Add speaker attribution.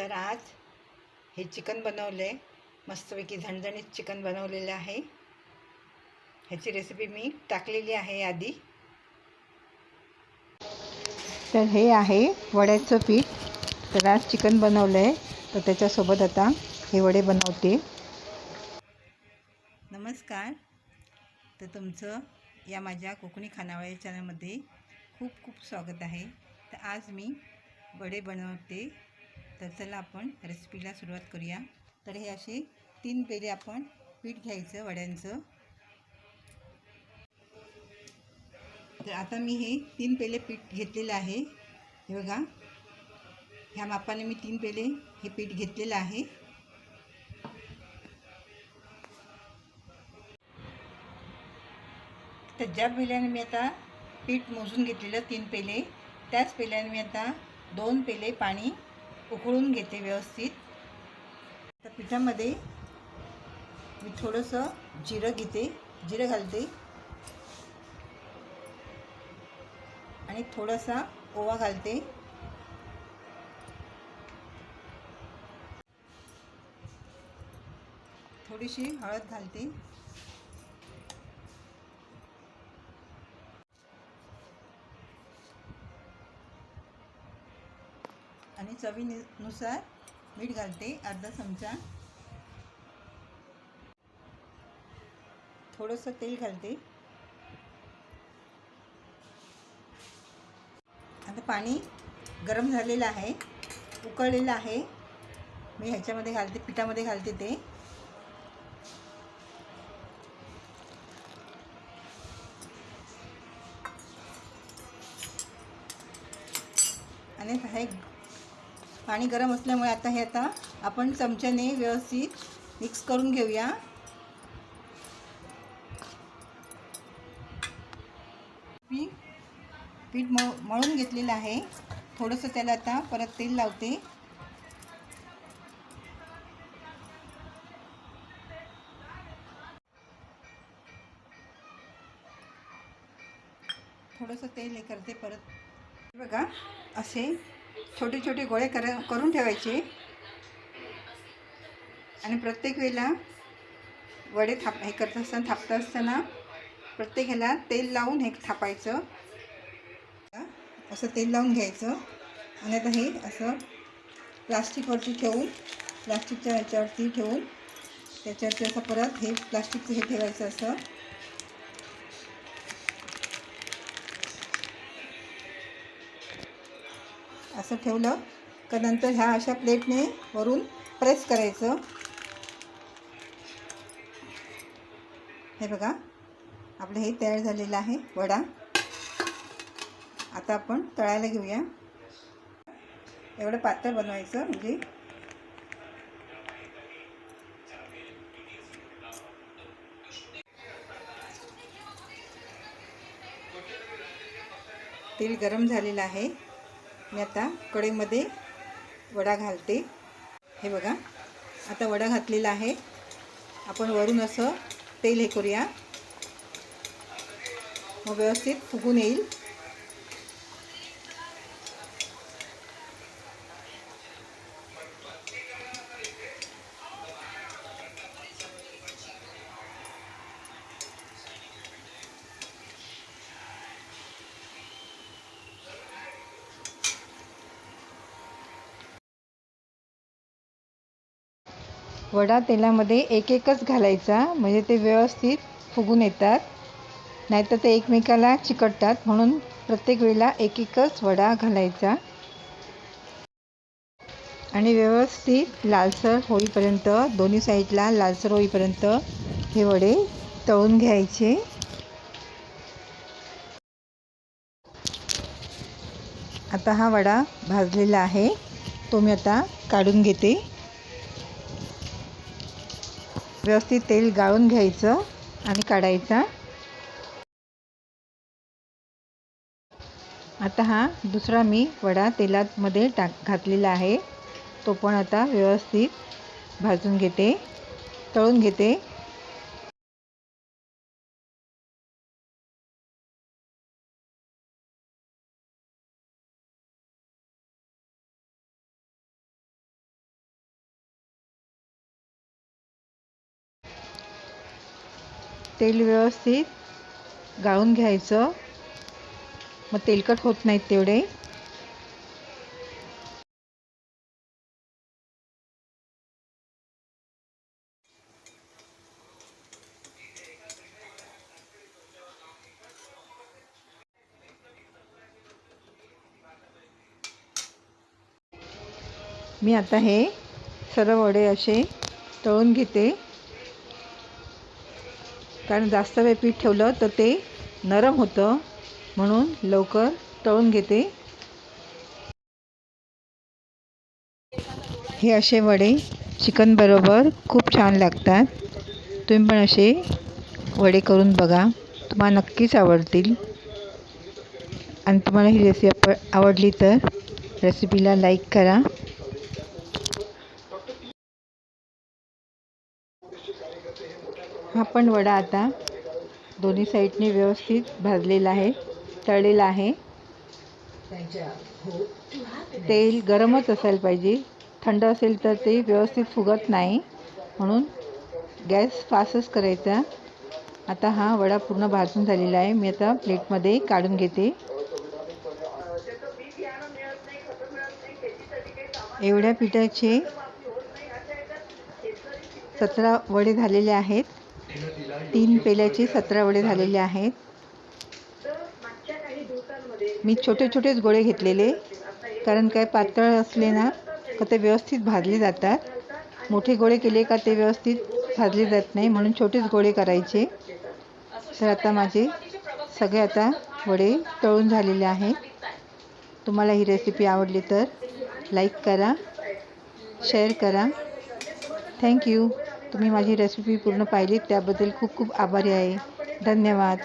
Speaker 1: तर आज हे चिकन बनवलं. आहे मस्तपैकी झणझणीत चिकन बनवलेलं आहे. ह्याची रेसिपी मी टाकलेली आहे आधी. तर हे आहे वड्याचं पीठ. तर आज चिकन बनवलं आहे तर त्याच्यासोबत आता हे वडे बनवते. नमस्कार. तर तुमचं या माझ्या कोकणी खानावळी चॅनलमध्ये खूप खूप स्वागत आहे. तर आज मी वडे बनवते. तर चला आपण रेसिपीला सुरुवात करूया. तर हे असे तीन पेले आपण पीठ घ्यायचं वड्यांचं. तर आता मी हे तीन पेले पीठ घेतलेलं आहे. हे बघा. ह्या मापाने मी तीन पेले हे पीठ घेतलेलं आहे. तर ज्या पेल्याने मी आता पीठ मोजून घेतलेलं तीन पेले त्याच पेल्याने मी आता दोन पेले पाणी उकळून घेते व्यवस्थित. तर पिठामध्ये मी थोडंसं जिरं घेते जिरं घालते. आणि थोडासा ओवा घालते. थोडीशी हळद घालते. आणि चवीनुसार मीठ घालते अर्धा चमचा. थोडंसं तेल घालते. आता पाणी गरम झालेलं आहे उकळलेलं आहे. मी ह्याच्यामध्ये घालते पिठामध्ये घालते ते. आणि हे पाणी गरम असल्यामुळे आता हे आता आपण चमच्याने व्यवस्थित मिक्स करून घेऊया. मी पीठ मळ मळून घेतलेलं आहे. थोडंसं त्याला आता परत तेल लावते. थोडंसं तेल हे करते परत. बघा असे छोटे छोटे गोळे कर करून ठेवायचे. आणि प्रत्येक वेळेला वडे थाप हे करत असताना थापत असताना प्रत्येक ह्याला तेल लावून हे थापायचं. असं तेल लावून घ्यायचं. आणि आता हे असं प्लास्टिकवरती ठेवून प्लास्टिकच्या ह्याच्यावरती ठेवून त्याच्यावरती असं परत हे प्लास्टिकचं हे ठेवायचं असं. असं ठेवलं. का नंतर ह्या अशा प्लेटने वरून प्रेस करायचं. हे बघा. आपलं हे तयार झालेलं आहे वडा. आता आपण तळायला घेऊया. एवढं पातळ बनवायचं म्हणजे. तेल गरम झालेलं आहे. मी आता कढईमध्ये वडा घालते. हे बघा आता वडा घातलेला आहे. आपण वरून असं तेल हे करूया. मग व्यवस्थित फुगून येईल. वडा तेलामध्ये एक एकच घालायचा. म्हणजे ते व्यवस्थित फुगून येतात. नाहीतर ते एकमेकाला चिकटतात. म्हणून प्रत्येक वेळेला एक एकच वडा घालायचा. आणि व्यवस्थित लालसर होईपर्यंत दोन्ही साईडला लालसर होईपर्यंत हे वडे तळून घ्यायचे. आता हा वडा भाजलेला आहे. तो मी आता काढून घेते. व्यवस्थित तेल गाळून घ्यायचं आणि काढायचा. आता हा दुसरा मी वडा तेलामध्ये टाक घातलेला आहे. तो पण आता व्यवस्थित भाजून घेते तळून घेते. तेल व्यवस्थित गाळून घ्यायचं. मग तेलकट होत नाहीत तेवढे. मी आता हे सर्व वडे असे तळून घेते. कारण जास्त वेळ पीठ ठेवलं तर ते नरम होतं. म्हणून लवकर तळून घेते. हे असे वडे चिकनबरोबर खूप छान लागतात. तुम्ही पण असे वडे करून बघा. तुम्हाला नक्कीच आवडतील. आणि तुम्हाला ही रेसिपी आवडली तर रेसिपीला लाईक करा. हा पण वडा आता दोन्ही साईडने व्यवस्थित भाजलेला आहे तळलेला आहे. तेल गरमच असायला पाहिजे. थंड असेल तर ते व्यवस्थित फुगत नाही. म्हणून गॅस फास्टच करायचा. आता हा वडा पूर्ण भाजून झालेला आहे. मी आता प्लेटमध्ये काढून घेते. एवढ्या पिठाचे सतरा वडे झालेले आहेत. तीन पेल्याची सतरा वडे झालेले आहेत. मी छोटे छोटेच गोळे घेतलेले कारण काय पातळ असले ना का ते व्यवस्थित भाजले जातात. मोठे गोळे केले का ते व्यवस्थित भाजले जात नाही म्हणून छोटेच गोळे करायचे. तर आता माझे सगळे आता वडे तळून झालेले आहेत. तुम्हाला ही रेसिपी आवडली तर लाईक करा शेअर करा. थँक्यू तुम्ही माझी रेसिपी पूर्ण पाहिली त्याबद्दल खूप खूप आभारी आहे. धन्यवाद.